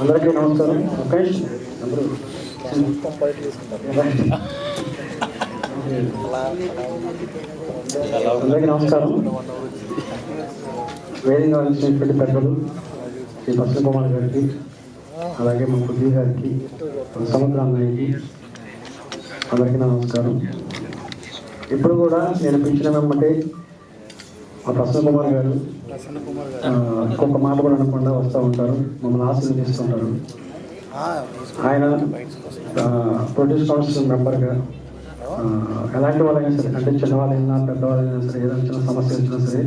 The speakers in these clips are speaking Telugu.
అందరికీ నమస్కారం. ముఖేష్ అందరూ అందరికీ నమస్కారం. వేదిక వచ్చినటువంటి పెద్దలు శ్రీ పశ్చిమ కుమార్ గారికి అలాగే మా బుద్ధి గారికి మన అందరికీ నమస్కారం. ఇప్పుడు కూడా నేను పిలిచిన వెంబటే ప్రసన్న కుమార్ గారు ఇంకొక మాట కూడా అనకుండా వస్తూ ఉంటారు. మమ్మల్ని ఆశీర్వదిస్తుంటారు. ఆయన ప్రొడ్యూస్ కౌన్సిల్ మెంబర్గా ఎలాంటి వాళ్ళైనా సరే అంటే చిన్నవాళ్ళైనా పెద్దవాళ్ళైనా సరే ఏదైనా చిన్న సమస్య వచ్చినా సరే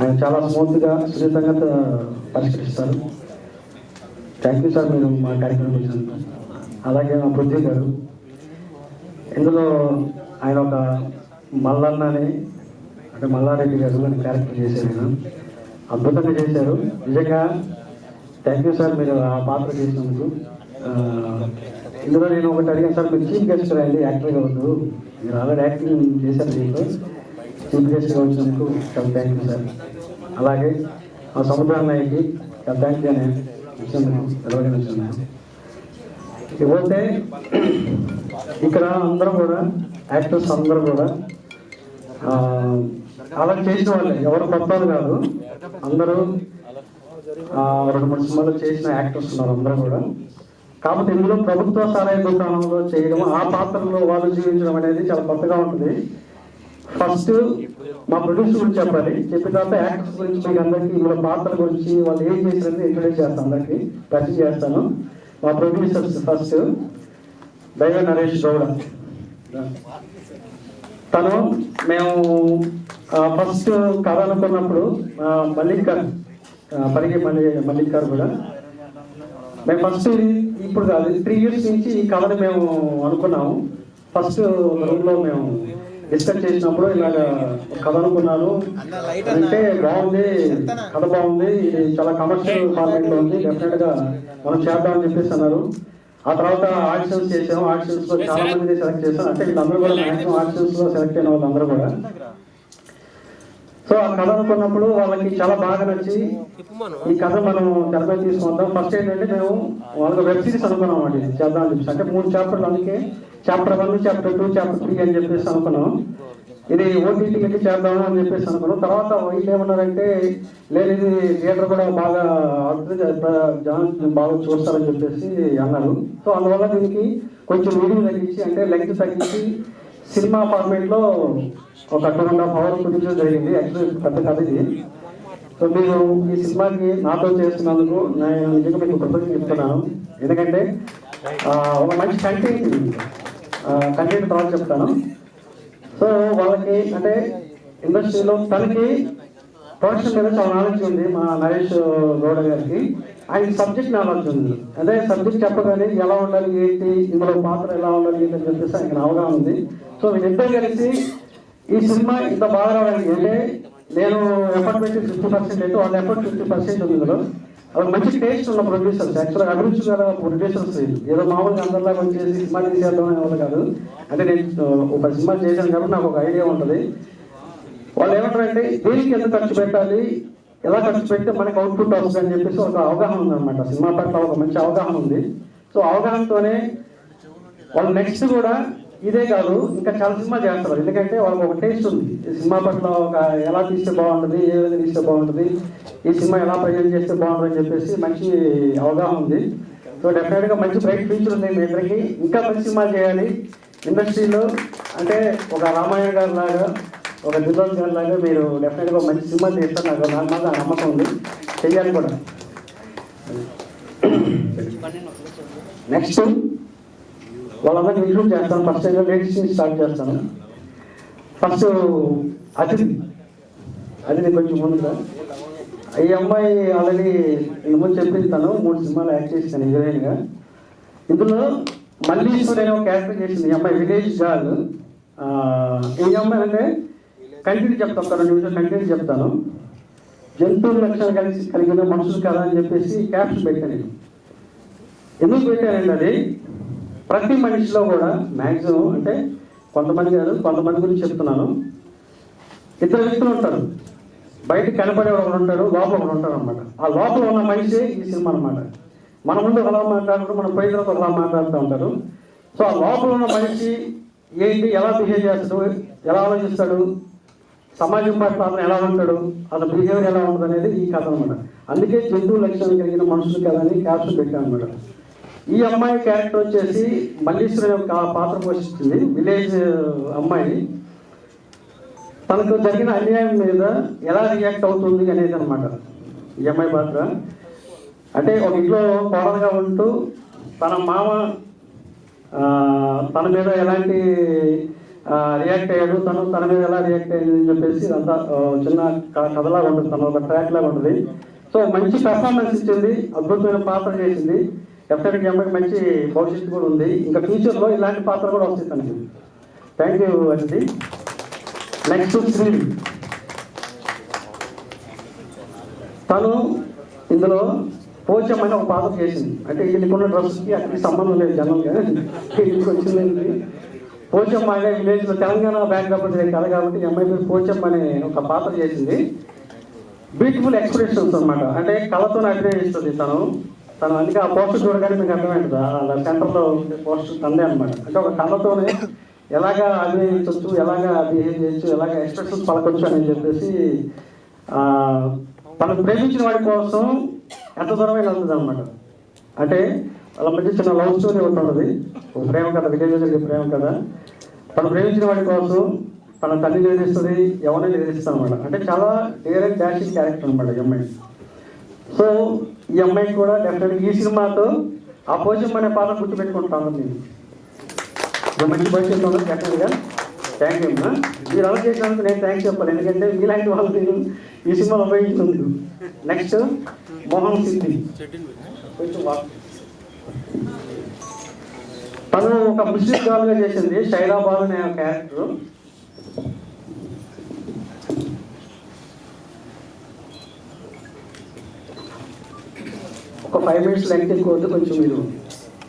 ఆయన చాలా స్మూత్గా సున్నితంగా పరిష్కరిస్తారు. థ్యాంక్ యూ సార్ మీరు మా కార్యక్రమం వచ్చినందుకు. అలాగే మా పృథ్వీ గారు ఇందులో ఆయన ఒక మల్లన్న అని డాక్టర్ మల్లారెడ్డి గారు అని క్యారెక్టర్ చేశారు నేను అద్భుతంగా చేశారు. నిజంగా థ్యాంక్ యూ సార్ మీరు ఆ పాత్ర చేసినందుకు. ఇందులో నేను ఒకటి అడిగాను సార్ మీరు చీఫ్ గెస్ట్ రండి యాక్టర్గా వద్దు మీరు ఆల్రెడీ యాక్టింగ్ చేశారు దీంట్లో. చీఫ్ గెస్ట్గా వచ్చినందుకు చాలా థ్యాంక్ యూ సార్. అలాగే మా సముద్ర అన్నయ్యకి చాలా థ్యాంక్ యూ అని వచ్చినందుకు నిలబడి ఇకపోతే ఇక్కడ అందరం కూడా యాక్టర్స్ అందరూ కూడా అలా చేసిన వాళ్ళే ఎవరు కొత్తలు కాదు. అందరూ రెండు మూడు సినిమాలు చేసిన యాక్టర్స్ ఉన్నారు అందరూ కూడా. కాబట్టి ఇందులో ప్రభుత్వ సహాయ దుకాణంలో చేయడం ఆ పాత్రలో వాళ్ళు జీవించడం అనేది చాలా కొత్తగా ఉంటుంది. ఫస్ట్ మా ప్రొడ్యూసర్ గురించి చెప్పాలి. చెప్పిన తర్వాత యాక్టర్స్ గురించి మీకు అందరికీ ఇందులో పాత్రల గురించి వాళ్ళు ఏం చేశారని ఇంట్రొడ్యూస్ చేస్తాను అందరికీ. పరిచయం చేస్తాను. మా ప్రొడ్యూసర్స్ ఫస్ట్ దైవ నరేష్ గౌడ. తను మేము ఫస్ట్ కావాలనుకున్నప్పుడు మల్లిక్ గారు పరిగి మల్లి మల్లిక్ గారు కూడా. మేము ఫస్ట్ ఇప్పుడు కాదు త్రీ ఇయర్స్ నుంచి ఈ కథని మేము అనుకున్నాము. ఫస్ట్ రూమ్లో మేము డిస్కస్ చేసినప్పుడు ఇలాగ కథ అనుకున్నాను. అంటే బాగుంది కథ బాగుంది ఇది చాలా కమర్షియల్ ఫార్మేట్లో ఉంది డెఫినెట్గా మనం చేద్దామని చెప్పేసి అన్నారు. ఆ తర్వాత ఆడిషన్స్ చేసాము ఆడిషన్స్లో చాలా మంది సెలెక్ట్ చేశాం అంటే వీళ్ళందరూ కూడా మాక్సిమం ఆడిషన్స్లో సెలెక్ట్ అయిన వాళ్ళందరూ కూడా. సో ఆ కథ అనుకున్నప్పుడు వాళ్ళకి చాలా బాగా నచ్చి ఈ కథ మనం తెరపై తీసుకుందాం. ఫస్ట్ ఏంటంటే మేము వాళ్ళకి వెబ్ సిరీస్ అనుకున్నాం అండి. చేద్దాం అని చెప్పి అంటే మూడు చాప్టర్లు అందుకే. Chapter one chapter two chapter three అని చెప్పేసి అనుకున్నాం. ఇది ఓటీటీకి చేద్దాము అని చెప్పేసి అనుకున్నాం. తర్వాత వీళ్ళు ఏమన్నారంటే లేదు ఇది థియేటర్ కూడా బాగా ఆడుతుంది, జనం బాగా చూస్తారని చెప్పేసి అన్నారు. సో అందువల్ల దీనికి కొంచెం వీడియో తగ్గించి అంటే లెంగ్త్ తగ్గించి సినిమా ఫార్మేట్లో ఒక టూ అండ్ హాఫ్ అవర్ చూపించడం జరిగింది. యాక్చువల్లీ పెద్ద కథ ఇది. సో మీరు ఈ సినిమాకి నాతో చేస్తున్నందుకు నేను నిజంగా మీకు కృతజ్ఞత చెప్తున్నాను. ఎందుకంటే ఒక మంచి కంటెంట్ కంటెంట్ తర్వాత చెప్తాను. సో వాళ్ళకి అంటే ఇండస్ట్రీలో తనకి ప్రొడక్షన్ మీద చాలా నాలెడ్జ్ ఉంది మా నరేష్ గౌడ గారికి. ఆయన సబ్జెక్ట్ నాలెడ్జ్ ఉంది. అదే సబ్జెక్ట్ చెప్పగానే ఎలా ఉండాలి ఏంటి ఇందులో పాత్ర ఎలా ఉండాలి ఏంటి అని చెప్పేసి ఆయన అవగాహన ఉంది. సో వీళ్ళిద్దరు కలిసి ఈ సినిమా ఇంత బాగా రావడానికి అంటే నేను ఎఫర్ట్ పెట్టి ఫిఫ్టీ పర్సెంట్ అయితే వాళ్ళ ఎఫర్ట్ ఫిఫ్టీ పర్సెంట్ ఉంది ఇందులో. అవి మంచి టేస్ట్ ఉన్న ప్రొడ్యూసర్స్ యాక్చువల్గా అభిరుచి గల ప్రొడ్యూసర్స్ ఏదో మామూలుగా అందరిలాగా వచ్చేసి సినిమా తీసేద్దాం అనే వాళ్ళు కాదు. అంటే నేను ఒక సినిమా చేశాను కాబట్టి నాకు ఒక ఐడియా ఉంటుంది. వాళ్ళు ఏమంటారంటే దేనికి ఎంత ఖర్చు పెట్టాలి? ఎలా ఖర్చు పెడితే మనకి అవుట్పుట్ అవుతుంది అని చెప్పేసి ఒక అవగాహన ఉంది అనమాట సినిమా పట్ల ఒక మంచి అవగాహన ఉంది. సో అవగాహనతోనే వాళ్ళు నెక్స్ట్ కూడా ఇదే కాదు ఇంకా చాలా సినిమా చేస్తారు. ఎందుకంటే వాళ్ళకి ఒక టేస్ట్ ఉంది. ఈ సినిమా పట్ల ఒక ఎలా తీస్తే బాగుంటుంది ఏ విధంగా తీస్తే బాగుంటుంది ఈ సినిమా ఎలా ప్రజెంట్ చేస్తే బాగుంటుంది అని చెప్పేసి మంచి అవగాహన ఉంది. సో డెఫినెట్గా మంచి బ్రైట్ ఫ్యూచర్ ఉంది మీ ఇద్దరికి ఇంకా మంచి సినిమా చేయాలి. ఇండస్ట్రీలో అంటే ఒక రామాయణ గారి లాగా ఒక దిల్లోజ్ గారి లాగా మీరు డెఫినెట్గా మంచి సినిమా చేస్తారు. నాకు నాకు మాత్రం నమ్మకం ఉంది. చెయ్యాలి కూడా. నెక్స్ట్ వాళ్ళందరికీ ఇంక్లూడ్ చేస్తాను. ఫస్ట్ టైం లేడీస్ నుంచి స్టార్ట్ చేస్తాను. ఫస్ట్ అతిథి. అతిథి కొంచెం ముందుగా. ఈ అమ్మాయి ఆల్రెడీ ఏమో చెప్పింది తను. మూడు సినిమాలు యాక్ట్ చేసింది హీరోయిన్గా ఇందులో మల్లీశ్వరి అనే ఒక క్యారెక్టర్ చేసింది. ఈ అమ్మాయి విలేజ్ గర్ల్. ఈ అమ్మాయి అంటే కంటిన్యూ చెప్తాను ఒక రెండు నిమిషాలు కంటిన్యూ చెప్తాను. జంతువుల లక్షణాలు కలిసి కలిగిన మనుషులు కదా అని చెప్పేసి క్యాప్షన్ పెట్టాను. నేను ఎందుకు పెట్టానంటే అది ప్రతి మనిషిలో కూడా మ్యాక్సిమం అంటే కొంతమంది కాదు కొంతమంది గురించి చెప్తున్నాను. ఇద్దరు వ్యక్తులు ఉంటారు. బయట కనపడే ఒకడు ఉంటాడు లోపల ఒకడు ఉంటాడు అనమాట ఆ లోపల ఉన్న మనిషి ఈ సినిమా అనమాట మన ముందు ఒకలా మాట్లాడుతూ మన పై తర్వాత ఒకలా మాట్లాడుతూ ఉంటారు. సో ఆ లోపల ఉన్న మనిషి ఏంటి ఎలా బిహేవ్ చేస్తాడు ఎలా ఆలోచిస్తాడు సమాజం పట్ల అతను ఎలా ఉంటాడు అతని బిహేవియర్ ఎలా ఉంటుంది అనేది ఈ కథ అనమాట అందుకే జంతువు లక్షణం కలిగిన మనుషులు కథ అని క్యాప్షన్ పెట్టాను అనమాట ఈ అమ్మాయి క్యారెక్టర్ వచ్చేసి మల్లీశ్వరి యొక్క పాత్ర పోషిస్తుంది. విలేజ్ uh, అమ్మాయి. తనకు జరిగిన అన్యాయం మీద ఎలా రియాక్ట్ అవుతుంది అనేది అనమాట ఈ అమ్మాయి పాత్ర. అంటే ఒక ఇంట్లో కోడలుగా ఉంటూ తన మామ uh, తన మీద ఎలాంటి రియాక్ట్ అయ్యాడు. తను తన మీద ఎలా రియాక్ట్ అయ్యింది అని చెప్పేసి అంతా చిన్న కథలా కథలాగా ఉంటుంది. తను ఒక ట్రాక్ లాగా ఉంటుంది. సో మంచి పెర్ఫార్మెన్స్ ఇచ్చింది. అద్భుతమైన పాత్ర చేసింది. డెఫినెట్గా ఈ మంచి భవిష్యత్తు కూడా ఉంది. ఇంకా ఫ్యూచర్లో ఇలాంటి పాత్ర కూడా వస్తుంది తనకి. థ్యాంక్ యూ అండి నెక్స్ట్ శ్రీ తను ఇందులో పోచమ్మని ఒక పాత్ర చేసింది. అంటే వీళ్ళకున్న డ్రెస్కి అక్కడికి సంబంధం లేదు జనంగా వీళ్ళకి వచ్చిందండి పోచమ్మ అనే విలేజ్లో తెలంగాణ బ్యాక్గ్రౌండ్ కథ కాబట్టి ఈ పోచమ్మ అనే ఒక పాత్ర చేసింది. బ్యూటిఫుల్ ఎక్స్ప్రెషన్స్ అన్నమాట. అంటే కళతో అభినయిస్తుంది తను. తను అందుకే ఆ పోస్టర్ చూడగానే మీకు అర్థమైంది. అలా సెంటర్లో పోస్టర్ తందే అనమాట అంటే ఒక కళతోనే ఎలాగా అభినయించవచ్చు ఎలాగా బిహేవ్ చేయొచ్చు ఎలాగ ఎక్స్ప్రెషన్స్ పలకొచ్చు అని చెప్పేసి ఆ, తను ప్రేమించిన వాడి కోసం ఎంత దూరమైన వెళ్తుంది అనమాట అంటే వాళ్ళ మధ్య చిన్న లవ్ స్టోరీ ఒకటి ఉంటుంది ఒక ప్రేమ కథ విలేజ్ జరిగే ప్రేమ కథ. తను ప్రేమించిన వాడి కోసం తన తల్లి ఎదిరిస్తుంది ఎవరైనా ఎదిరిస్తుంది అనమాట అంటే చాలా డేర్ అండ్ డాషింగ్ క్యారెక్టర్ అనమాట ఈ అమ్మాయి. సో ఈ అమ్మాయికి కూడా డెఫినెట్గా ఈ సినిమాతో ఆ పోజిషన్ అనే పాత్ర గుర్తుపెట్టుకుంటాను నేను. మంచి భవిష్యత్తు డెఫినెట్గా థ్యాంక్ యూ అమ్మా. మీరు అలా చేసినందుకు నేను థ్యాంక్స్ చెప్పాలి. ఎందుకంటే మీలాంటి వాళ్ళు నేను ఈ సినిమాలో ఉపయోగిస్తుంది నెక్స్ట్ మోహన్ సిద్ధి కొంచెం తను ఒక ముస్లిం గర్ల్గా చేసింది శైలాబాల్ అనే క్యారెక్టర్ ఒక ఫైవ్ మినిట్స్ లెంగ్త్ ఎక్కువ కొంచెం మీరు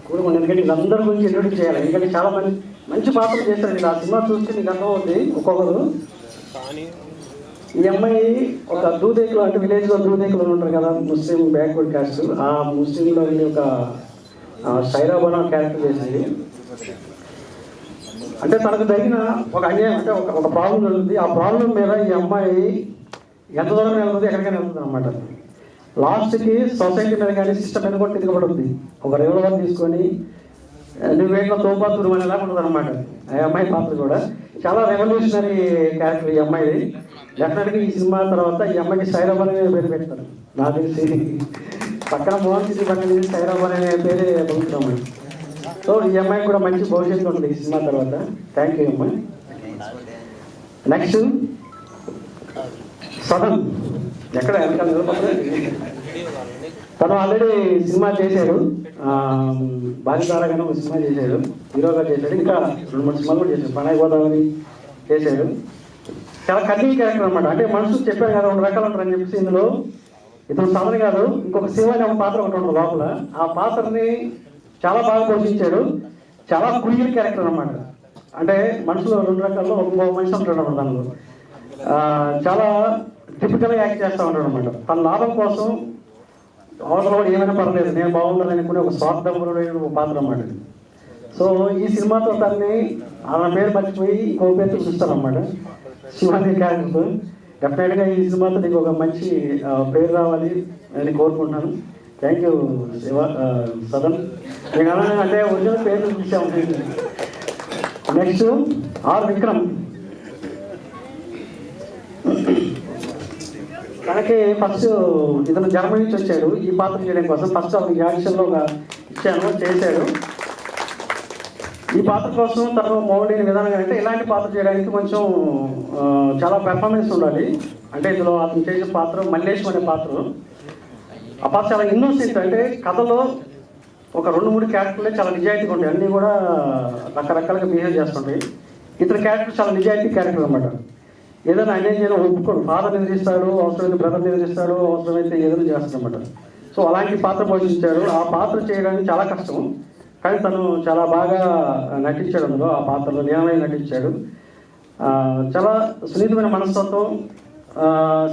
కూడా ఎందుకంటే వీళ్ళందరి గురించి ఇంట్రొడ్యూస్ చేయాలి. ఎందుకంటే చాలా మంది మంచి పాత్రలు చేస్తారు మీరు ఆ సినిమా చూస్తే మీకు అర్థమవుతుంది ఒక్కొక్కరు. ఈ అమ్మాయి ఒక దూదేకులు అంటే విలేజ్లో దూదేకులు ఉంటారు కదా ముస్లిం బ్యాక్వర్డ్ కాస్ట్ ఆ ముస్లింలో ఒక సైరాబానా క్యారెక్టర్ చేసింది. అంటే తనకు తగిన ఒక అన్యాయం అంటే ఒక ఒక ప్రాబ్లం జరుగుతుంది. ఆ ప్రాబ్లం మీద ఈ అమ్మాయి ఎంత దూరం వెళ్తుంది ఎక్కడికైనా వెళ్తుంది అనమాట లాస్ట్కి సొసైటీ మీద కానీ సిస్టమ్ మీద కూడా తిరగబడుతుంది. ఒక రివల్వర్ తీసుకొని నువ్వేట్లో తోపాతురు అనేలా ఉంటుంది అనమాట ఆ అమ్మాయి పాత్ర కూడా. చాలా రెవల్యూషనరీ క్యారెక్టర్ ఈ అమ్మాయి. డెఫినెట్గా ఈ సినిమా తర్వాత ఈ అమ్మాయికి సైరాబాన్ అనే పేరు పెడతారు నాకు తెలిసి. పక్కన మోహన్ సిటీ పక్కన తీసి సైరాబాన్ అనే పేరే పొందుతున్నాం సో ఈ అమ్మాయి కూడా మంచి భవిష్యత్తు ఉంది ఈ సినిమా తర్వాత. థ్యాంక్ యూ అమ్మాయి. నెక్స్ట్ సదన్ ఎక్కడ? తను ఆల్రెడీ సినిమా చేశాడు బాధితారగానే ఒక సినిమా చేశాడు హీరోగా చేశాడు ఇంకా రెండు మూడు సినిమాలు కూడా చేశాడు పనాయి గోదావరి చేశాడు చాలా కన్నీ క్యారెక్టర్ అనమాట అంటే మనసు చెప్పారు కదా రెండు రకాలు ఉంటారని చెప్పేసి ఇందులో ఇతను సాధన కాదు ఇంకొక శివ అనే ఒక పాత్ర ఒకటి ఉంటుంది లోపల. ఆ పాత్రని చాలా బాగా పోషించాడు. చాలా క్రియల్ క్యారెక్టర్ అనమాట అంటే మనుషులు రెండు రకాల్లో ఒక మనిషి ఉంటాడు అనమాట దానిలో చాలా టిపికల్గా యాక్ట్ చేస్తూ ఉంటాడు అనమాట తన లాభం కోసం అవసరం కూడా ఏమైనా పర్లేదు. నేను బాగుండాలని అనుకునే ఒక స్వార్థపరుడైన ఒక పాత్ర అన్నమాట సో ఈ సినిమాతో తనని ఆమె పేరు మర్చిపోయి ఇంకో పేరు చూపిస్తాను అనమాట శివాజీ క్యారెక్టర్ డెఫినెట్గా ఈ సినిమాతో నీకు ఒక మంచి పేరు రావాలి అని కోరుకుంటున్నాను. Thank you Shiva Sadan. నేను అలానే అంటే ఒరిజినల్ పేరు చూసాము నెక్స్ట్ ఆర్ విక్రమ్. తనకి ఫస్ట్ ఇతను జర్మనీ నుంచి వచ్చాడు. ఈ పాత్ర చేయడం కోసం ఫస్ట్ అతనికి యాక్షన్లో ఒక ఇచ్చాను చేశాడు. ఈ పాత్ర కోసం తను మౌడైన విధానం అంటే ఇలాంటి పాత్ర చేయడానికి కొంచెం చాలా పెర్ఫార్మెన్స్ ఉండాలి. అంటే ఇందులో అతను చేసే పాత్ర మల్లేశం అనే పాత్ర. ఆ పాత్ర చాలా ఇన్నోసెంట్ అంటే కథలో ఒక రెండు మూడు క్యారెక్టర్లే చాలా నిజాయితీగా ఉంటాయి. అన్నీ కూడా రకరకాలుగా బిహేవ్ చేస్తుంటాయి. ఇతని క్యారెక్టర్ చాలా నిజాయితీ క్యారెక్టర్ అనమాట ఏదైనా అన్యాయం చేయడం ఒప్పుకోడు. ఫాదర్ నిద్రిస్తాడు అవసరమైతే బ్రదర్ నిద్రిస్తాడు అవసరమైతే ఏదైనా చేస్తాడనమాట సో అలాంటి పాత్ర పోషించాడు ఆ పాత్ర చేయడానికి చాలా కష్టం. కానీ తను చాలా బాగా నటించాడు అందులో ఆ పాత్రలో లీనమై నటించాడు. చాలా సున్నితమైన మనస్తత్వం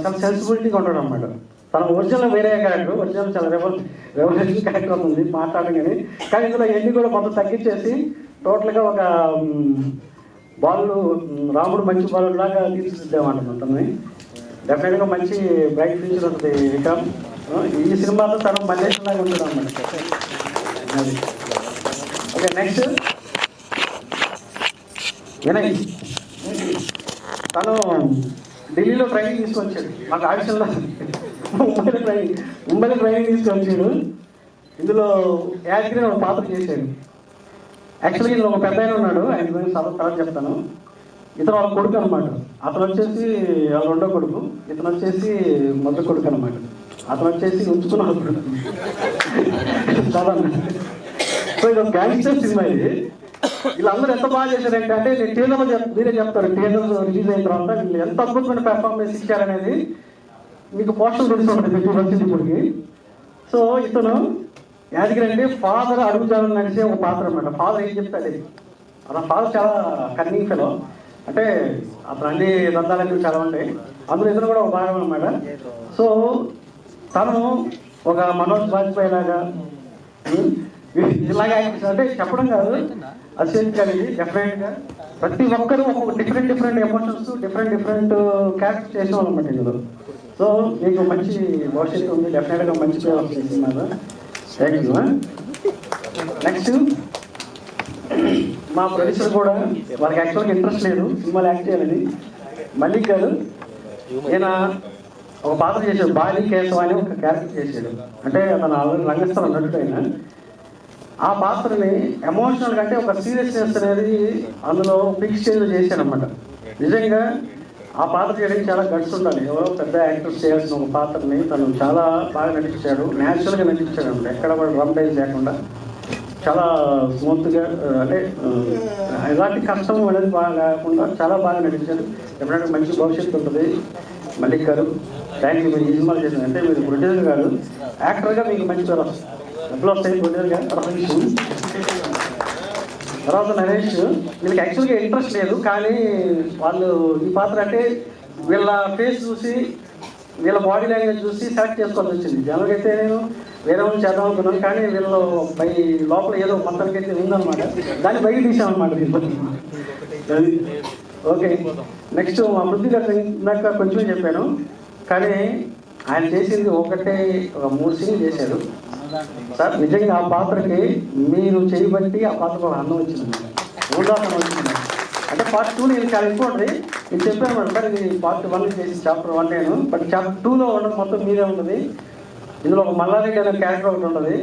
చాలా సెన్సిబిలిటీగా ఉంటాడు అనమాట తన ఒరిజినల్ వేరే క్యారెక్టర్ ఒరిజినల్ చాలా రెవల్ రెవల్యూషన్ క్యారెక్టర్ ఉంది మాట్లాడడం కానీ. కానీ ఇందులో ఎన్ని కూడా మొత్తం తగ్గించేసి టోటల్గా ఒక బాలు రాముడు మంచి బాలు లాగా తీర్చిదిద్దామంట మొత్తాన్ని డెఫినెట్గా మంచి బ్రైట్ ఫ్యూచర్ ఉంటుంది విక్రమ్. ఈ సినిమాలో తను మల్లేషన్ లాగా ఉంటుంది అనమాట ఓకే నెక్స్ట్ వినయ్. తను ఢిల్లీలో ట్రైనింగ్ తీసుకొచ్చాడు. మాకు ఆడిషన్లో ముంబైలో ట్రైనింగ్ ముంబైలో ట్రైనింగ్ తీసుకొచ్చాడు. ఇందులో యాజ్గిరి ఒక పాత్ర చేశాడు. యాక్చువల్లీ ఇందులో ఒక పెద్ద ఆయన ఉన్నాడు. ఆయన గురించి చాలా తర్వాత చెప్తాను. ఇతను వాళ్ళ కొడుకు అనమాట అతను వచ్చేసి వాళ్ళ రెండో కొడుకు. ఇతను వచ్చేసి మొదటి కొడుకు అనమాట అతను వచ్చేసి ఉంచుకున్న కొడుకు చాలా సో ఇది ఒక గ్యాంగ్స్టర్ సినిమా ఇది. వీళ్ళందరూ ఎంత బాగా చేశారంటే అంటే నేను టీజర్లో చెప్ మీరే చెప్తారు టీజర్ రిలీజ్ అయిన తర్వాత వీళ్ళు ఎంత అద్భుతమైన పెర్ఫార్మెన్స్ ఇచ్చారనేది మీకు పోస్టర్ తెలిసి ఉంటుంది ప్రతి వచ్చింది ఇప్పటికి. సో ఇతను యాదగిరి ఫాదర్ అడుగుజాలని నడిచే ఒక పాత్ర అనమాట ఫాదర్ ఏం చెప్తే అది అతని ఫాదర్ చాలా కన్నింగ్ ఫెలో అంటే అతను అన్ని దందాలన్నీ చాలా ఉంటాయి. అందులో ఇతను కూడా ఒక భాగం అనమాట సో తను ఒక మనోజ్ వాజ్పేయి లాగా ఇలాగా అంటే చెప్పడం కాదు. డెఫినెట్గా ప్రతి ఒక్కరు ఒక్కొక్క different different emotions different different character చేసిన వాళ్ళు అనమాట ఇందులో. సో మీకు మంచి భవిష్యత్తు ఉంది. డెఫినెట్గా మంచి పేరు సినిమాలో. థ్యాంక్ యూ నెక్స్ట్ మా ప్రొడ్యూసర్ కూడా వాళ్ళకి యాక్చువల్గా ఇంట్రెస్ట్ లేదు. సినిమాలు యాక్ట్ చేయాలని. మల్లిక్ గారు ఈయన ఒక పాత్ర చేశాడు. బాలి కేశవ అని ఒక క్యారెక్టర్ చేశాడు. అంటే అతను ఆల్రెడీ రంగస్థలం ఉన్నట్టు ఆయన. ఆ పాత్రని ఎమోషనల్ అంటే ఒక సీరియస్నెస్ అనేది అందులో ఫిక్స్ స్టేజ్లో చేశాడు అనమాట నిజంగా ఆ పాత్ర చేయడానికి చాలా గట్స్ ఉండాలి. ఎవరో పెద్ద యాక్టర్స్ చేయాల్సిన ఒక పాత్రని తను చాలా బాగా నటించాడు. న్యాచురల్గా నటించాడు అనమాట ఎక్కడ కూడా రంపేజ్ లేకుండా చాలా స్మూత్గా అంటే ఎలాంటి కష్టం అనేది బాగా లేకుండా చాలా బాగా నటించాడు. ఎప్పుడైనా మంచి భవిష్యత్తు ఉంటుంది. మల్లిక్ గారు థ్యాంక్ యూ మీరు ఈ సినిమాలు చేసిన అంటే మీరు ప్రొడ్యూసర్ గారు యాక్టర్గా మీకు మంచి పేరు వస్తుంది. ఎప్పుడు వస్తాయి రమేష్ తర్వాత నరేష్ వీళ్ళకి యాక్చువల్గా ఇంట్రెస్ట్ లేదు కానీ వాళ్ళు ఈ పాత్ర అంటే వీళ్ళ ఫేస్ చూసి వీళ్ళ బాడీ లాంగ్వేజ్ చూసి సెలెక్ట్ చేసుకోవాల్సి వచ్చింది. జనరల్గా అయితే నేను వేరే వాళ్ళు చేద్దాం అనుకున్నాను కానీ వీళ్ళు బై లోపల ఏదో మొత్తానికి అయితే ఉందన్నమాట. దాన్ని బయట తీసామన్నమాట అది ఓకే. నెక్స్ట్ మా వృద్ధి గారు ఇందాక కొంచెం చెప్పాను కానీ ఆయన చేసింది ఒకటే ఒక మూడు సీన్లు చేశారు. సార్ నిజంగా ఆ పాత్రకి మీరు చేయబట్టి ఆ పాత్ర అన్నం వచ్చింది. ఉదాహరణ వచ్చింది. అంటే పార్ట్ టూ నేను చాలా ఎక్కువ నేను చెప్పాను మేడం సార్ ఇది పార్ట్ వన్ చేసి చాప్టర్ వన్ నేను. బట్ చాప్టర్ టూలో ఉండడం మొత్తం మీరే ఉంటుంది. ఇందులో ఒక మల్లారెడ్డి అనే క్యారెక్టర్ ఒకటి ఉంటుంది.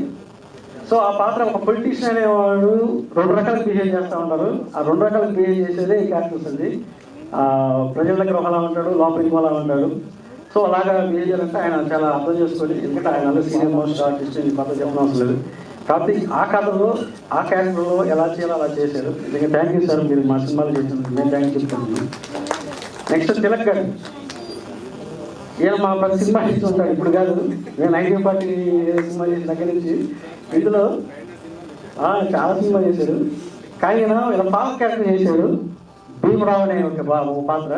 సో ఆ పాత్ర ఒక పొలిటీషియన్ అనేవాడు రెండు రకాలు బిహేవ్ చేస్తూ ఉంటారు ఆ రెండు రకాల బిహేవ్ చేసేదే ఈ క్యారెక్టర్ వస్తుంది ప్రజల దగ్గర ఒకలా ఉంటాడు లోపలికి ఒకలా ఉంటాడు. సో అలాగా బిహేవ్ చేయాలంటే ఆయన చాలా అర్థం చేసుకొని ఎందుకంటే ఆయన సీనియర్ మోస్ట్ ఆర్టిస్ట్ అని కథ చెప్పడం అవసరం లేదు. కాబట్టి ఆ కథలో ఆ క్యారెక్టర్లో ఎలా చేయాలో అలా చేశారు. నిజంగా థ్యాంక్ యూ సార్ మీరు మా సినిమాలు చేసినందుకు మేము థ్యాంక్ చెప్తున్నాను నెక్స్ట్ తిలక్ గారు. ఈయన మా పది సినిమా ఉంటాడు ఇప్పుడు కాదు నేను నైన్టీన్ పార్టీ సినిమా చేసిన దగ్గర నుంచి ఇందులో చాలా సినిమా చేశాడు కానీ ఈయన ఇలా పాప క్యారెక్టర్ చేశాడు భీమరావు అనే ఒక పాత్ర.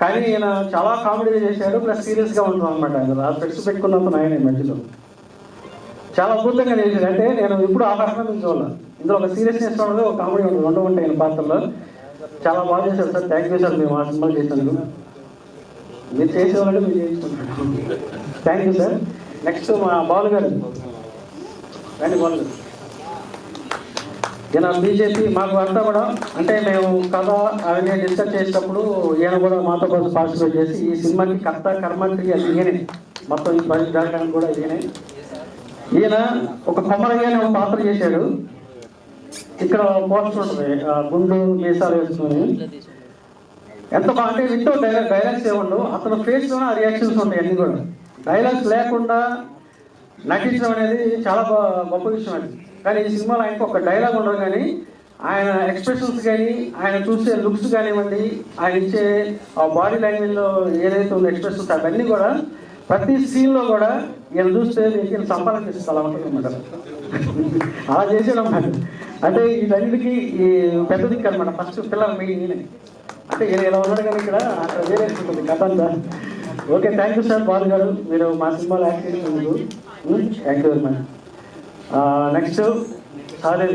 కానీ ఈయన చాలా కామెడీ చేశాడు ప్లస్ సీరియస్గా ఉంటుంది అనమాట ఆయన. ఆ స్పెక్స్ పెట్టుకున్నంత ఆయన మధ్యలో. చాలా అద్భుతంగా చేశాడు. అంటే నేను ఇప్పుడు ఆ పర్ఫార్మెన్స్ ఇందులో ఒక సీరియస్నెస్ ఉండదు ఒక కామెడీ ఉండదు. రెండు ఉంటాయి ఆయన పాత్రలో. చాలా బాగా చేశారు సార్. థ్యాంక్ యూ సార్ మేము ఆ సినిమాలు చేశాను మీరు చేసేవాళ్ళు మీరు చేయించుకుంటారు. థ్యాంక్ యూ సార్ నెక్స్ట్ మా బాలు గారు. రండి బాలు గారు. ఈయన బీజేపీ మాకు అంతా కూడా అంటే మేము కథ అవన్నీ డిస్కస్ చేసేటప్పుడు ఈయన కూడా మాతో పాటు పార్టిసిపేట్ చేసి ఈ సినిమాకి కర్త కర్మంత్రి అది ఈయనే. మొత్తం ఈ పని జరగడానికి కూడా ఈయనే. ఈయన ఒక కొమ్మరయ్య ఒక పాత్ర చేశాడు. ఇక్కడ పోస్టర్ ఉంటుంది గుండు మీసాలు వేసుకుని. ఎంత బాగా అంటే వింటూ డైలాగ్ డైలాగ్స్ ఏముండవు అతను ఫేస్లోనే ఆ రియాక్షన్స్ ఉంటాయి అన్ని కూడా. డైలాగ్స్ లేకుండా నటించడం అనేది చాలా గొప్ప విషయం అది. కానీ ఈ సినిమాలో ఆయనకు ఒక డైలాగ్ ఉండడం కానీ ఆయన ఎక్స్ప్రెషన్స్ కానీ ఆయన చూసే లుక్స్ కానివ్వండి ఆయన ఇచ్చే ఆ బాడీ లాంగ్వేజ్లో ఏదైతే ఉందో ఎక్స్ప్రెషన్స్ అవన్నీ కూడా ప్రతి సీన్లో కూడా ఈయన చూస్తే మీకు ఈయన సంపాదించేసి అలా ఉంటుంది అన్నమాట అలా చేసేది అంటే అంటే వీటన్నిటికీ ఈ పెద్ద దిక్కు అనమాట. ఫస్ట్ పిల్లలు మీ అంటే ఈయన ఇలా ఉన్నాడు కానీ ఇక్కడ అక్కడ వేరే ఉంటుంది కథ అంతా. Okay thank you sir Balu గారు. మీరు మా సినిమాలో యాక్ట్ చేసినందుకు. Thank you very much next సాదే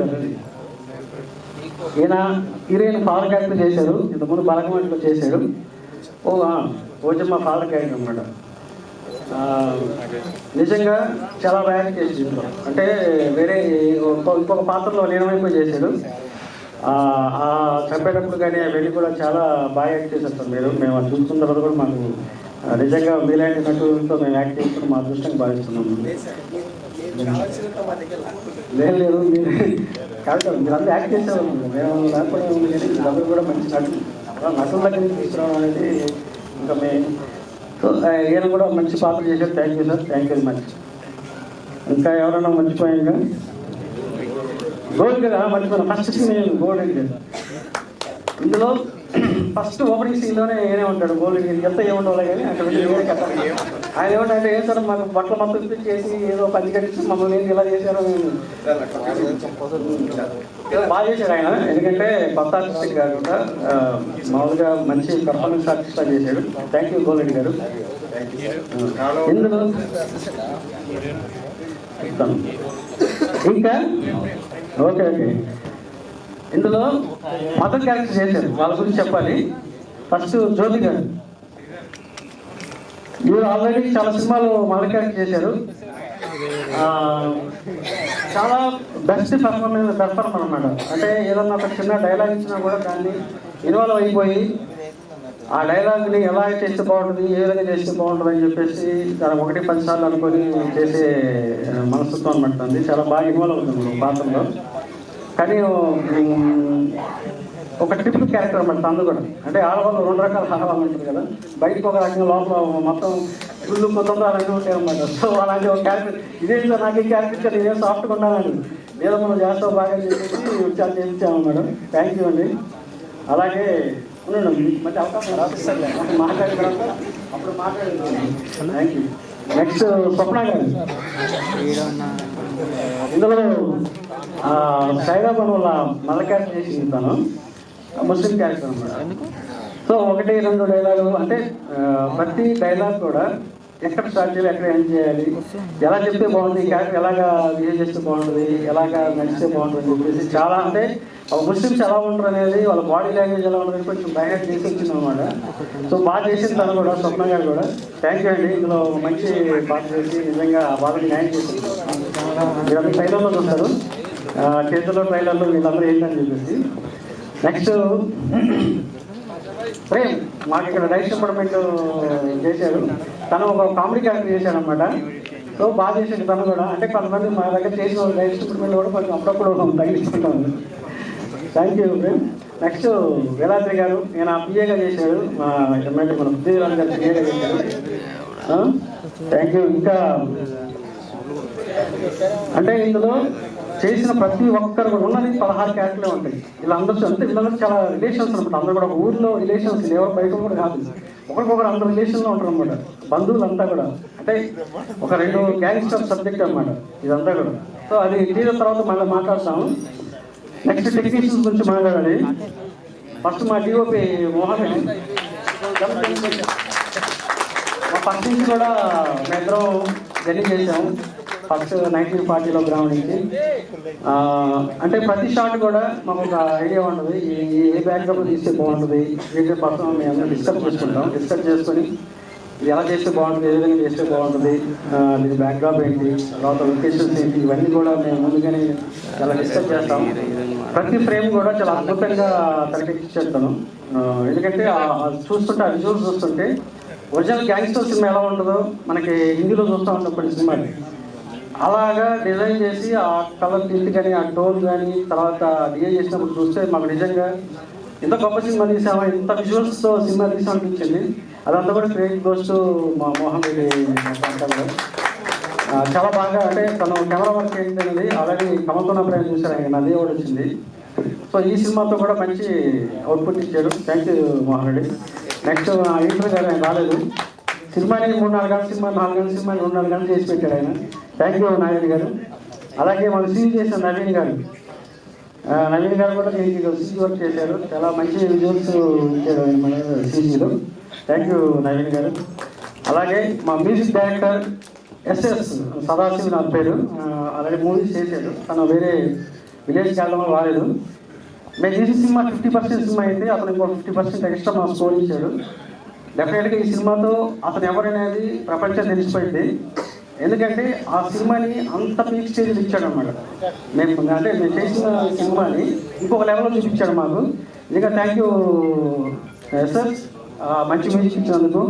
ఈయన హీరోయిన్ ఫాదర్ క్యారెక్టర్ చేశారు ఇంతకుముందు బలగమంటలో చేశాడు. ఓ ఓజమ్మ ఫాదర్ క్యారెక్టర్ అనమాట నిజంగా చాలా బాగా చేసి అంటే వేరే ఇంకొక పాత్రలో లీనమైపోయి చేశాడు. ఆ ఆ చంపేటప్పుడు కానీ వెళ్ళి కూడా చాలా బాగా యాక్ట్ చేశారు మీరు. మేము అది చూసుకున్న తర్వాత కూడా మాకు నిజంగా మీలాంటి నటులతో మేము యాక్ట్ చేసుకుని మా అదృష్టంగా భావిస్తున్నాము లేదు లేదు మీరు కరెక్ట్ మీరు యాక్ట్ చేసేవాళ్ళు. మేము లేకపోతే డబ్బులు కూడా మంచి నటులు నటుల దగ్గర తీసుకురావడం అనేది ఇంకా మేము సో ఈయన కూడా మంచి పాత్ర చేశారు. Thank you sir thank you very much ఇంకా ఎవరైనా మర్చిపోయాక? గోల్డ్ కదా మర్చిపోయిన. ఫస్ట్ సీన్ గోల్డ్ ఇందులో ఫస్ట్ ఓపెనింగ్ సీన్లోనే ఏనే ఉంటాడు గోల్డ్ ఎంత ఏముండాలి కానీ అక్కడ ఆయన ఏమంటే ఏం సార్ మాకు బట్టలు మొత్తం చేసి ఏదో పది కట్టించి మమ్మల్ని ఏంటి ఇలా చేశారు బాగా చేశాడు ఆయన. ఎందుకంటే కొత్త ఆర్టిస్ట్ కాకుండా మామూలుగా మంచి పర్ఫార్మెన్స్ ఆర్టిస్ట్ చేశాడు. థ్యాంక్ యూ గోల్డ్ గారు. ఇందులో ఇంకా? Okay okay. ఇందులో మదర్ క్యారెక్టర్ చేశారు. వాళ్ళ గురించి చెప్పాలి. ఫస్ట్ జ్యోతి గారు. మీరు ఆల్రెడీ చాలా సినిమాలు మదర్ క్యారెక్టర్ చేశారు. చాలా బెస్ట్ పెర్ఫార్మెన్స్ పెర్ఫార్మర్ అన్నమాట అంటే ఏదన్నా ఒక చిన్న డైలాగ్ ఇచ్చినా కూడా దాన్ని ఇన్వాల్వ్ అయిపోయి ఆ డైలాగ్ని ఎలా చేస్తే బాగుంటుంది ఏ విధంగా చేస్తే బాగుంటుంది అని చెప్పేసి చాలా ఒకటి పది సార్లు అనుకొని చేసే మనస్తత్వం అనమాట చాలా బాగా ఇన్వాల్వ్ అవుతుంది పాత్రలో. కానీ ఒక ట్రిపుల్ క్యారెక్టర్ అనమాట తను కూడా. అంటే ఆడవాళ్ళు రెండు రకాల ఆడవాళ్ళు ఉంటుంది కదా. బయటకు ఒక రకంగా లోపల మొత్తం ఫుల్ మొత్తంలో అలాంటి ఉంటాయి అనమాట సో అలాంటి ఒక క్యారెక్టర్ ఇదే నాకు ఈ క్యారెక్టర్ ఇదే సాఫ్ట్గా ఉన్నానండి ఏదో మనం చేస్తాం బాగా చెప్పేసి చాలా చేయించాము మేడం థ్యాంక్ యూ అండి. అలాగే ఉండండి మంచి అవకాశం రాపిస్తారులే అప్పుడు మాట్లాడిన అప్పుడు మాట్లాడేది థ్యాంక్ యూ నెక్స్ట్ స్వప్న గారు. ఇందులో సైదాబాద్ వల్ల నల్ల క్యారెక్టర్ చేసి తను ముస్లిం క్యారెక్టర్ అనమాట. సో ఒకటి రెండు డైలాగు అంటే ప్రతి డైలాగ్ కూడా ఎక్కడ స్టార్ట్ చేయాలి ఎక్కడ ఎండ్ చేయాలి ఎలా చెప్తే బాగుంటుంది ఈ క్యారెక్టర్ ఎలాగా బిహేవ్ చేస్తే బాగుంటుంది ఎలాగా నడిస్తే బాగుంటుంది చెప్పేసి చాలా అంటే ముస్లిమ్స్ ఎలా ఉంటారు అనేది వాళ్ళ బాడీ లాంగ్వేజ్ ఎలా ఉంటుంది కొంచెం బయట చేసి వచ్చింది అనమాట. సో బాగా చేసిన తను కూడా స్వప్న గారు కూడా. థ్యాంక్ యూ అండి. ఇందులో మంచి పాట చేసి నిజంగా వాళ్ళకి న్యాయం చేసింది మీరు ట్రైలర్లో చూస్తారు. చేతుల్లో ట్రైలర్లో వీళ్ళందరూ ఏంటని చెప్పేసి నెక్స్ట్ ప్రేమ్ మాకు ఇక్కడ డైరెక్ట్ డిపార్ట్మెంట్ చేశారు. తను ఒక కామెడీ క్యారెక్టర్ చేశాడు అనమాట సో బాగా చేశాడు తను కూడా. అంటే కొంతమంది మా దగ్గర చేసిన డైరెక్ట్ డిపార్ట్మెంట్ కూడా కొంచెం అప్పుడప్పుడు తగ్గించుకుంటాం thank you Prem. Next Veladri గారు ఆ పిఏగా చేశాడు మా ఎమ్మెల్యే మన బుద్ధిరాజు గారు పిఏగా చేశాడు థ్యాంక్ యూ ఇంకా అంటే ఇందులో చేసిన ప్రతి ఒక్కరు కూడా ఉన్నది పదహారు క్యారెక్టర్లే ఉంటాయి. వీళ్ళందరూ అంటే వీళ్ళందరూ చాలా రిలేషన్స్ అనమాట అందరూ కూడా ఒక ఊర్లో రిలేషన్స్ ఎవరు బయట కూడా కాదు. ఒకరికొకరు అందరు రిలేషన్లో ఉంటారు అనమాట బంధువులంతా కూడా. అంటే ఒక రెండు గ్యాంగ్స్టర్ సబ్జెక్ట్ అనమాట ఇదంతా కూడా. సో అది తీరిన తర్వాత మళ్ళీ మాట్లాడతాము. నెక్స్ట్ టెక్నీషియన్స్ గురించి మాట్లాడాలి. ఫస్ట్ మా డిఓపి మోహన్ మా ఫస్ట్ నుంచి కూడా మేమిద్దరం జర్నీ చేసాము ఫస్ట్ నైన్టీన్ ఫార్టీలో గ్రౌండ్ నుంచి. అంటే ప్రతి షాట్ కూడా మాకు ఒక ఐడియా ఉండదు. ఏ బ్యాక్గ్రౌండ్ తీస్తే బాగుంటుంది వీటి పర్సన్ మేము అందరం డిస్కస్ చేసుకుంటాం. డిస్కస్ చేసుకొని ఇది ఎలా చేస్తే బాగుంటుంది ఏ విధంగా చేస్తే బాగుంటుంది దీని బ్యాక్డ్రాప్ ఏంటి తర్వాత లొకేషన్స్ ఏంటి ఇవన్నీ కూడా మేము ముందుగానే చాలా డిస్కస్ చేస్తాం. ప్రతి ఫ్రేమ్ కూడా చాలా అద్భుతంగా తెరకెక్కించేస్తాను ఎందుకంటే చూస్తుంటే ఆ చూస్తుంటే ఒరిజినల్ గ్యాంగ్స్టర్ సినిమా ఎలా ఉంటుందో మనకి హిందీలో చూస్తూ ఉంటాం కొన్ని సినిమాలు అలాగా డిజైన్ చేసి ఆ కలర్ టింట్ కానీ ఆ టోన్ కానీ తర్వాత డిజైన్ చేసినప్పుడు చూస్తే మాకు నిజంగా ఇంత గొప్ప సినిమా తీసామా ఇంత విజువల్స్తో సినిమా తీసాం అనిపించింది. అదంతా కూడా క్రెడిట్ గోస్ట్ మా మోహన్ రెడ్డి చాలా బాగా అంటే తను కెమెరా వర్క్ ఏంటనేది ఆల్రెడీ కమల్తో ప్రయాణం చూశారు ఆయన నది కూడా వచ్చింది. సో ఈ సినిమాతో కూడా మంచి అవుట్పుట్ ఇచ్చాడు thank you Mohan Reddy. Next editor గారు ఆయన రాలేదు. సినిమాని మూడు నాలుగు గంటల సినిమా నాలుగు గంటల సినిమా రెండు నాలుగు గంటలు చేసి పెట్టాడు ఆయన. థ్యాంక్ యూ నారాయణ గారు. అలాగే మన సీన్ చేసిన నవీన్ గారు. నవీన్ గారు కూడా దీనికి సీజీ వర్క్ చేశారు. చాలా మంచి విజువల్స్ ఇచ్చారు మన సీజీలో. థ్యాంక్ యూ నవీన్ గారు. అలాగే మా మ్యూజిక్ డైరెక్టర్ ఎస్ఎస్ సదాశివ్ నా పేరు. అలాగే మూవీస్ చేశాడు. తను వేరే విలేజ్కి వెళ్ళడం రాలేదు. మేము తీసిన సినిమా ఫిఫ్టీ పర్సెంట్ సినిమా అయితే అతను ఇంకో ఫిఫ్టీ పర్సెంట్ ఎక్స్ట్రా మా స్కోర్ ఇచ్చాడు. డెఫినెట్గా ఈ సినిమాతో అతను ఎవరనేది ప్రపంచం తెలిసిపోయింది. ఎందుకంటే ఆ సినిమాని అంత పీక్ స్టేజ్ ఇచ్చాడు అనమాట మేము అంటే మేము చేసిన సినిమాని ఇంకొక లెవెల్లో చూపించాడు మాకు. ఇంకా థ్యాంక్ యూ సార్ మంచి మ్యూజిక్ ఇచ్చినందుకు.